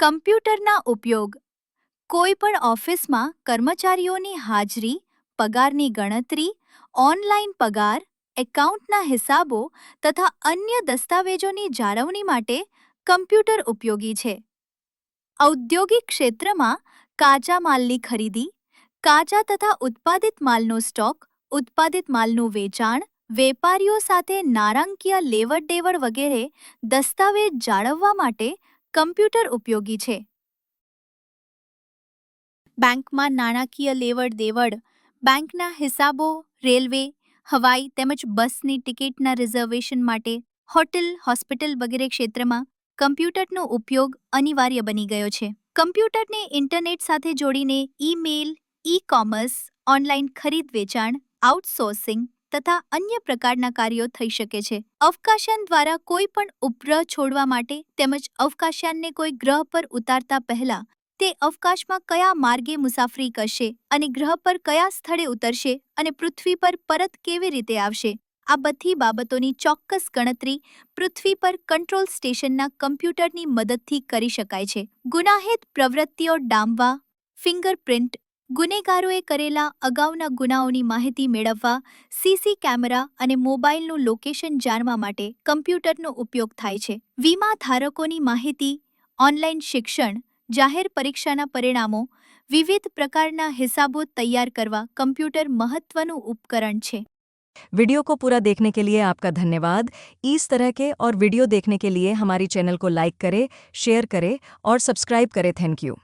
કમ્પ્યુટરના ઉપયોગ. કોઈપણ ઓફિસમાં કર્મચારીઓની હાજરી, પગારની ગણતરી, ઓનલાઈન પગાર, એકાઉન્ટના હિસાબો તથા અન્ય દસ્તાવેજોની જાળવણી માટે કમ્પ્યુટર ઉપયોગી છે. ઔદ્યોગિક ક્ષેત્રમાં કાચા માલની ખરીદી, કાચા તથા ઉત્પાદિત માલનો સ્ટોક, ઉત્પાદિત માલનું વેચાણ, વેપારીઓ સાથે નાણાકીય લેવડ દેવડ વગેરે દસ્તાવેજ જાળવવા માટે કમ્પ્યુટર ઉપયોગી છે. બેંકમાં નાણાકીય લેવડ દેવડ, બેંકના હિસાબો, રેલવે, હવાઈ તેમજ બસની ટિકિટના રિઝર્વેશન માટે હોટેલ, હોસ્પિટલ વગેરે ક્ષેત્રમાં કમ્પ્યુટરનો ઉપયોગ અનિવાર્ય બની ગયો છે. કમ્પ્યુટરને ઇન્ટરનેટ સાથે જોડીને ઈમેલ ઈ કોમર્સ, ઓનલાઈન ખરીદ વેચાણ, આઉટસોર્સિંગ તથા અન્ય પ્રકારના કાર્યો થઈ શકે છે. અવકાશયાન દ્વારા કોઈ પણ ઉપગ્રહ છોડવા માટે તેમજ અવકાશયાનને કોઈ ગ્રહ પર ઉતારતા પહેલા તે અવકાશમાં કયા માર્ગે મુસાફરી કરશે અને ગ્રહ પર કયા સ્થળે ઉતરશે અને પૃથ્વી પર પરત કેવી રીતે આવશે. આ બધી બાબતોની ચોક્કસ ગણતરી પૃથ્વી પર કંટ્રોલ સ્ટેશનના કમ્પ્યુટરની મદદથી કરી શકાય છે. ગુનાહિત પ્રવૃત્તિઓ ડામવા, ફિંગરપ્રિન્ટ ગુનેગારોએ કરેલા અગાઉના ગુનાઓની માહિતી મેળવવા સીસી કેમેરા અને મોબાઈલનું લોકેશન જાણવા માટે કમ્પ્યુટરનો ઉપયોગ થાય છે વીમા ધારકોની માહિતી ઓનલાઈન શિક્ષણ જાહેર પરીક્ષાના પરિણામો વિવિધ પ્રકારના હિસાબો તૈયાર કરવા કમ્પ્યુટર મહત્વનું ઉપકરણ છે वीडियो को पूरा देखने के लिए आपका धन्यवाद इस तरह के और वीडियो देखने के लिए हमारी चैनल को लाइक करें शेयर करें और सब्सक्राइब करें थैंक यू